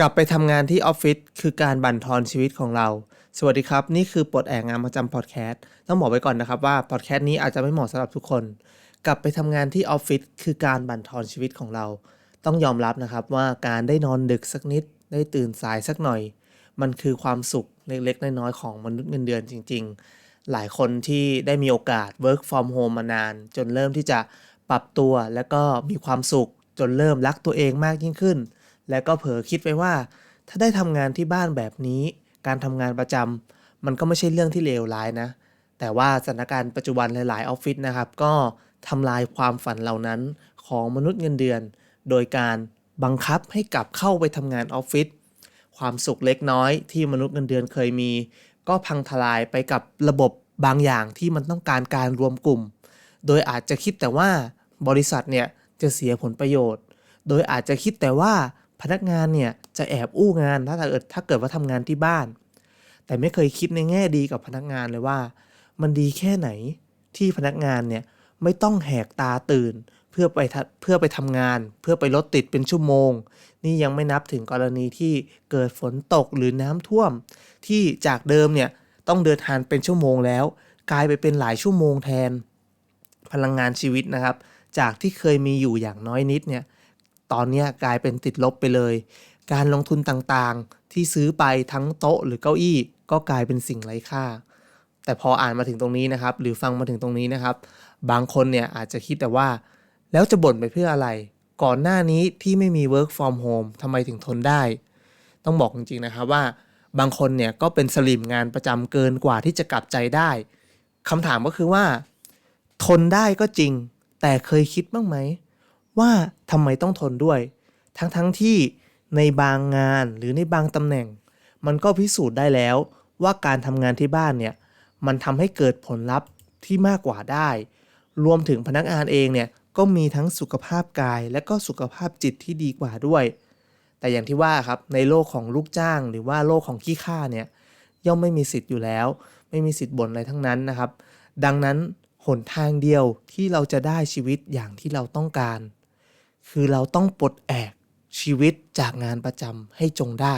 กลับไปทำงานที่ออฟฟิศคือการบั่นทอนชีวิตของเรา สวัสดีครับ นี่คือปลดแอกงานประจำพอดแคสต์ต้องบอกไว้ก่อนนะครับว่าพอดแคสต์นี้อาจจะไม่เหมาะสำหรับทุกคน กลับไปทำงานที่ออฟฟิศคือการบั่นทอนชีวิตของเรา ต้องยอมรับนะครับว่าการได้นอนดึกสักนิด ได้ตื่นสายสักหน่อย มันคือความสุขเล็กๆน้อยๆของมนุษย์เงินเดือนจริง ๆ หลายคนที่ได้มีโอกาส work from home มานาน จนเริ่มที่จะปรับตัว แล้วก็มีความสุขจนเริ่มรักตัวเองมากยิ่งขึ้น แล้วก็เผลอคิดไปว่า ถ้าได้ทำงานที่บ้านแบบนี้ การทำงานประจำมันก็ไม่ใช่เรื่องที่เลวร้ายนะ แต่ว่าสถานการณ์ปัจจุบันหลาย ๆ ออฟฟิศนะครับ ก็ทำลายความฝันเหล่านั้นของมนุษย์เงินเดือน โดยการบังคับให้กลับเข้าไปทำงานออฟฟิศความสุขเล็กน้อยที่มนุษย์เงินเดือนเคยมี ก็พังทลายไปกับระบบบางอย่างที่มันต้องการการรวมกลุ่ม โดยอาจจะคิดแต่ว่าบริษัทเนี่ยจะเสียผลประโยชน์ โดยอาจจะคิดแต่ว่า พนักงานเนี่ยจะแอบอู้งานถ้าเกิดถ้าเกิดว่าทำงานที่บ้าน แต่ไม่เคยคิดในแง่ดีกับพนักงานเลยว่า มันดีแค่ไหนที่พนักงานเนี่ยไม่ต้องแหกตาตื่นเพื่อไปเพื่อไปทำงาน เพื่อไปรถติดเป็นชั่วโมง นี่ยังไม่นับถึงกรณีที่เกิดฝนตกหรือน้ำท่วม ที่จากเดิมเนี่ยต้องเดินทางเป็นชั่วโมงแล้ว กลายไปเป็นหลายชั่วโมงแทน พลังงานชีวิตนะครับ จากที่เคยมีอยู่อย่างน้อยนิดเนี่ย ตอนนี้กลายเป็นติดลบไปเลย การลงทุนต่างๆ ที่ซื้อไปทั้งโต๊ะหรือเก้าอี้ ก็กลายเป็นสิ่งไร้ค่า แต่พออ่านมาถึงตรงนี้นะครับ หรือฟังมาถึงตรงนี้นะครับ บางคนเนี่ยอาจจะคิดแต่ว่า แล้วจะบ่นไปเพื่ออะไร ก่อนหน้านี้ที่ไม่มี work from home ทำไมถึงทนได้ ต้องบอกจริงๆนะครับว่า บางคนเนี่ยก็เป็นสลิมงานประจำเกินกว่าที่จะกลับใจได้คำถามก็คือว่า ทนได้ก็จริง แต่เคยคิดบ้างไหม ว่าทำไมต้องทนด้วย ทั้งๆทที่ในบางงานหรือในบางตำแหน่ง มันก็พิสูจน์ได้แล้วว่าการทำงานที่บ้านเนี่ยมันทำให้เกิดผลลัพธ์ที่มากกว่าได้ รวมถึงพนักงานเองเนี่ยก็มีทั้งสุขภาพกาย และก็สุขภาพจิตที่ดีกว่าด้วย แต่อย่างที่ว่าครับในโลกของลูกจ้าง หรือว่าโลกของขี้ข้าเนี่ยย่อมไม่มีสิทธิ์อยู่แล้ว ไม่มีสิทธิ์บ่นอะไรทั้งนั้นนะครับ ดังนั้นหนทางเดียวที่เราจะได้ชีวิตอย่างที่เราต้องการ คือเราต้องปลดแอกชีวิตจากงานประจำให้จงได้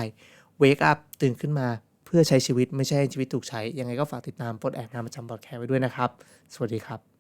Wake up ตื่นขึ้นมาเพื่อใช้ชีวิตไม่ใช่ชีวิตถูกใช้ ยังไงก็ฝากติดตามปลดแอกงานประจำบอดแคร์ไว้ด้วยนะครับ สวัสดีครับ